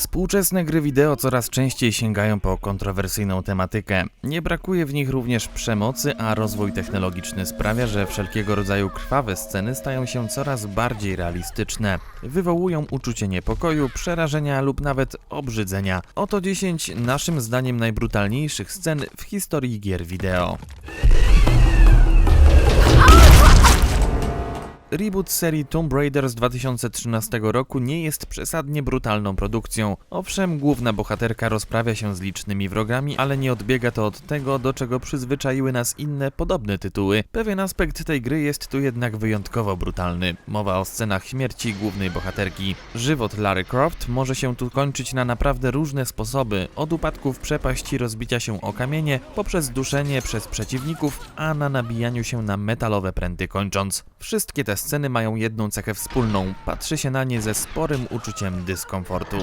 Współczesne gry wideo coraz częściej sięgają po kontrowersyjną tematykę. Nie brakuje w nich również przemocy, a rozwój technologiczny sprawia, że wszelkiego rodzaju krwawe sceny stają się coraz bardziej realistyczne. Wywołują uczucie niepokoju, przerażenia lub nawet obrzydzenia. Oto 10 naszym zdaniem najbrutalniejszych scen w historii gier wideo. Reboot serii Tomb Raider z 2013 roku nie jest przesadnie brutalną produkcją. Owszem, główna bohaterka rozprawia się z licznymi wrogami, ale nie odbiega to od tego, do czego przyzwyczaiły nas inne podobne tytuły. Pewien aspekt tej gry jest tu jednak wyjątkowo brutalny. Mowa o scenach śmierci głównej bohaterki. Żywot Lara Croft może się tu kończyć na naprawdę różne sposoby, od upadku w przepaść i rozbicia się o kamienie, poprzez duszenie przez przeciwników, a na nabijaniu się na metalowe pręty kończąc. Wszystkie te sceny mają jedną cechę wspólną. Patrzy się na nie ze sporym uczuciem dyskomfortu.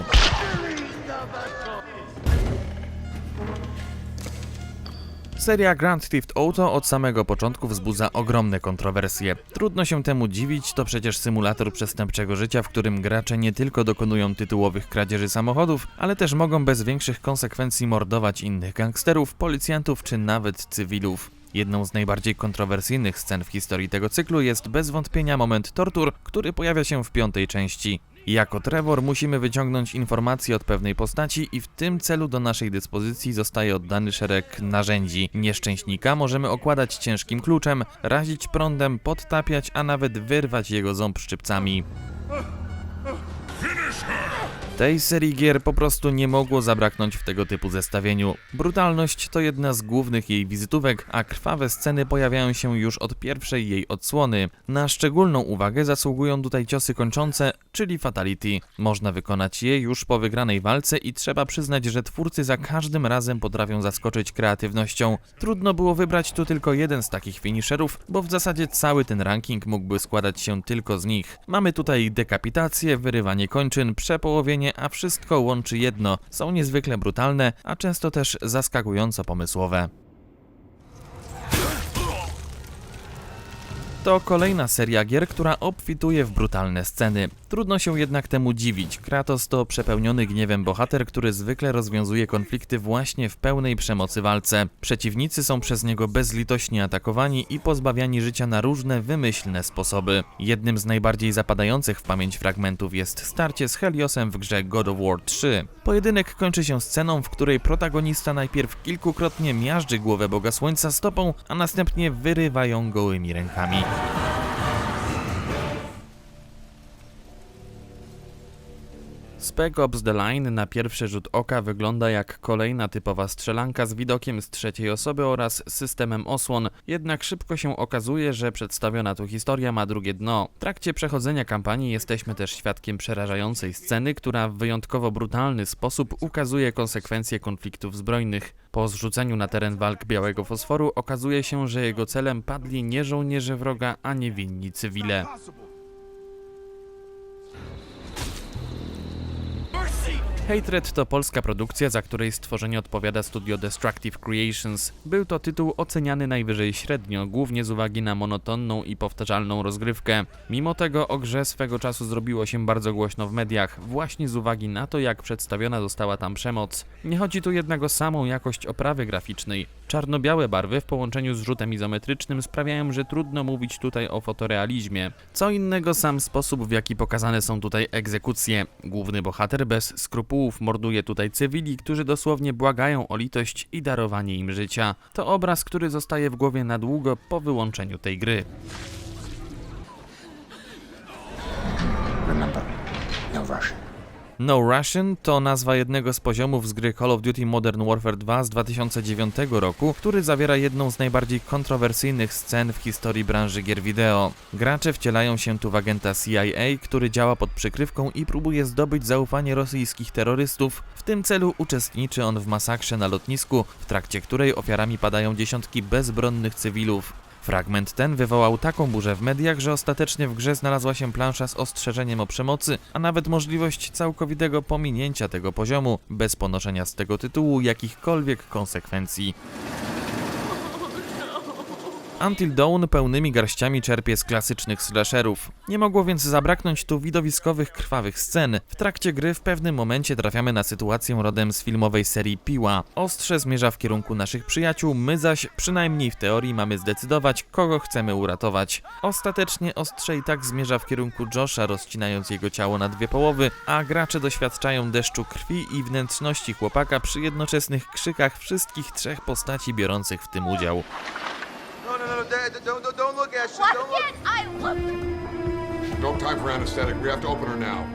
Seria Grand Theft Auto od samego początku wzbudza ogromne kontrowersje. Trudno się temu dziwić, to przecież symulator przestępczego życia, w którym gracze nie tylko dokonują tytułowych kradzieży samochodów, ale też mogą bez większych konsekwencji mordować innych gangsterów, policjantów czy nawet cywilów. Jedną z najbardziej kontrowersyjnych scen w historii tego cyklu jest bez wątpienia moment tortur, który pojawia się w piątej części. Jako Trevor musimy wyciągnąć informacje od pewnej postaci i w tym celu do naszej dyspozycji zostaje oddany szereg narzędzi. Nieszczęśnika możemy okładać ciężkim kluczem, razić prądem, podtapiać, a nawet wyrwać jego ząb szczypcami. Tej serii gier po prostu nie mogło zabraknąć w tego typu zestawieniu. Brutalność to jedna z głównych jej wizytówek, a krwawe sceny pojawiają się już od pierwszej jej odsłony. Na szczególną uwagę zasługują tutaj ciosy kończące, czyli fatality. Można wykonać je już po wygranej walce i trzeba przyznać, że twórcy za każdym razem potrafią zaskoczyć kreatywnością. Trudno było wybrać tu tylko jeden z takich finisherów, bo w zasadzie cały ten ranking mógłby składać się tylko z nich. Mamy tutaj dekapitację, wyrywanie kończyn, przepołowienie, a wszystko łączy jedno. Są niezwykle brutalne, a często też zaskakująco pomysłowe. To kolejna seria gier, która obfituje w brutalne sceny. Trudno się jednak temu dziwić. Kratos to przepełniony gniewem bohater, który zwykle rozwiązuje konflikty właśnie w pełnej przemocy walce. Przeciwnicy są przez niego bezlitośnie atakowani i pozbawiani życia na różne wymyślne sposoby. Jednym z najbardziej zapadających w pamięć fragmentów jest starcie z Heliosem w grze God of War 3. Pojedynek kończy się sceną, w której protagonista najpierw kilkukrotnie miażdży głowę Boga Słońca stopą, a następnie wyrywa ją gołymi rękami. Spec Ops The Line na pierwszy rzut oka wygląda jak kolejna typowa strzelanka z widokiem z trzeciej osoby oraz systemem osłon, jednak szybko się okazuje, że przedstawiona tu historia ma drugie dno. W trakcie przechodzenia kampanii jesteśmy też świadkiem przerażającej sceny, która w wyjątkowo brutalny sposób ukazuje konsekwencje konfliktów zbrojnych. Po zrzuceniu na teren walk białego fosforu okazuje się, że jego celem padli nie żołnierze wroga, a niewinni cywile. Hatred to polska produkcja, za której stworzenie odpowiada studio Destructive Creations. Był to tytuł oceniany najwyżej średnio, głównie z uwagi na monotonną i powtarzalną rozgrywkę. Mimo tego o grze swego czasu zrobiło się bardzo głośno w mediach, właśnie z uwagi na to, jak przedstawiona została tam przemoc. Nie chodzi tu jednak o samą jakość oprawy graficznej. Czarno-białe barwy w połączeniu z rzutem izometrycznym sprawiają, że trudno mówić tutaj o fotorealizmie. Co innego sam sposób, w jaki pokazane są tutaj egzekucje. Główny bohater bez skrupułów morduje tutaj cywili, którzy dosłownie błagają o litość i darowanie im życia. To obraz, który zostaje w głowie na długo po wyłączeniu tej gry. Remember, no Russian. No Russian to nazwa jednego z poziomów z gry Call of Duty Modern Warfare 2 z 2009 roku, który zawiera jedną z najbardziej kontrowersyjnych scen w historii branży gier wideo. Gracze wcielają się tu w agenta CIA, który działa pod przykrywką i próbuje zdobyć zaufanie rosyjskich terrorystów. W tym celu uczestniczy on w masakrze na lotnisku, w trakcie której ofiarami padają dziesiątki bezbronnych cywilów. Fragment ten wywołał taką burzę w mediach, że ostatecznie w grze znalazła się plansza z ostrzeżeniem o przemocy, a nawet możliwość całkowitego pominięcia tego poziomu, bez ponoszenia z tego tytułu jakichkolwiek konsekwencji. Until Dawn pełnymi garściami czerpie z klasycznych slasherów. Nie mogło więc zabraknąć tu widowiskowych, krwawych scen. W trakcie gry w pewnym momencie trafiamy na sytuację rodem z filmowej serii Piła. Ostrze zmierza w kierunku naszych przyjaciół, my zaś, przynajmniej w teorii, mamy zdecydować, kogo chcemy uratować. Ostatecznie ostrze i tak zmierza w kierunku Josha, rozcinając jego ciało na dwie połowy, a gracze doświadczają deszczu krwi i wnętrzności chłopaka przy jednoczesnych krzykach wszystkich trzech postaci biorących w tym udział. No, no, no, no, Dad, don't, don't, don't look, Ashley. Why Don't look. can't I look? No time for anesthetic. We have to open her now.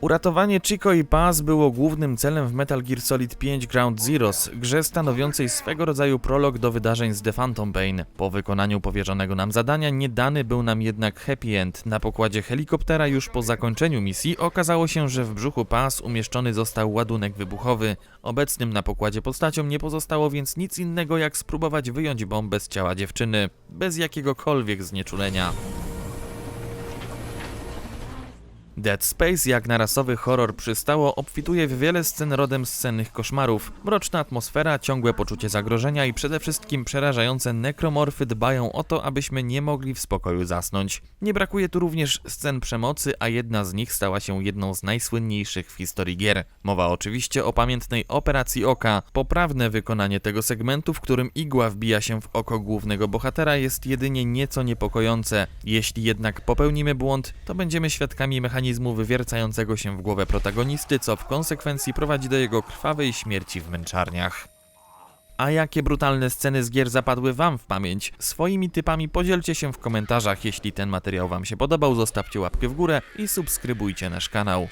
Uratowanie Chico i Paz było głównym celem w Metal Gear Solid 5 Ground Zeroes, grze stanowiącej swego rodzaju prolog do wydarzeń z The Phantom Pain. Po wykonaniu powierzonego nam zadania nie dany był nam jednak happy end. Na pokładzie helikoptera już po zakończeniu misji okazało się, że w brzuchu Paz umieszczony został ładunek wybuchowy. Obecnym na pokładzie postaciom nie pozostało więc nic innego jak spróbować wyjąć bombę z ciała dziewczyny, bez jakiegokolwiek znieczulenia. Dead Space, jak na rasowy horror przystało, obfituje w wiele scen rodem z koszmarów. Mroczna atmosfera, ciągłe poczucie zagrożenia i przede wszystkim przerażające nekromorfy dbają o to, abyśmy nie mogli w spokoju zasnąć. Nie brakuje tu również scen przemocy, a jedna z nich stała się jedną z najsłynniejszych w historii gier. Mowa oczywiście o pamiętnej Operacji Oka. Poprawne wykonanie tego segmentu, w którym igła wbija się w oko głównego bohatera jest jedynie nieco niepokojące. Jeśli jednak popełnimy błąd, to będziemy świadkami mechanizmu wywiercającego się w głowę protagonisty, co w konsekwencji prowadzi do jego krwawej śmierci w męczarniach. A jakie brutalne sceny z gier zapadły Wam w pamięć? Swoimi typami podzielcie się w komentarzach. Jeśli ten materiał Wam się podobał, zostawcie łapkę w górę i subskrybujcie nasz kanał.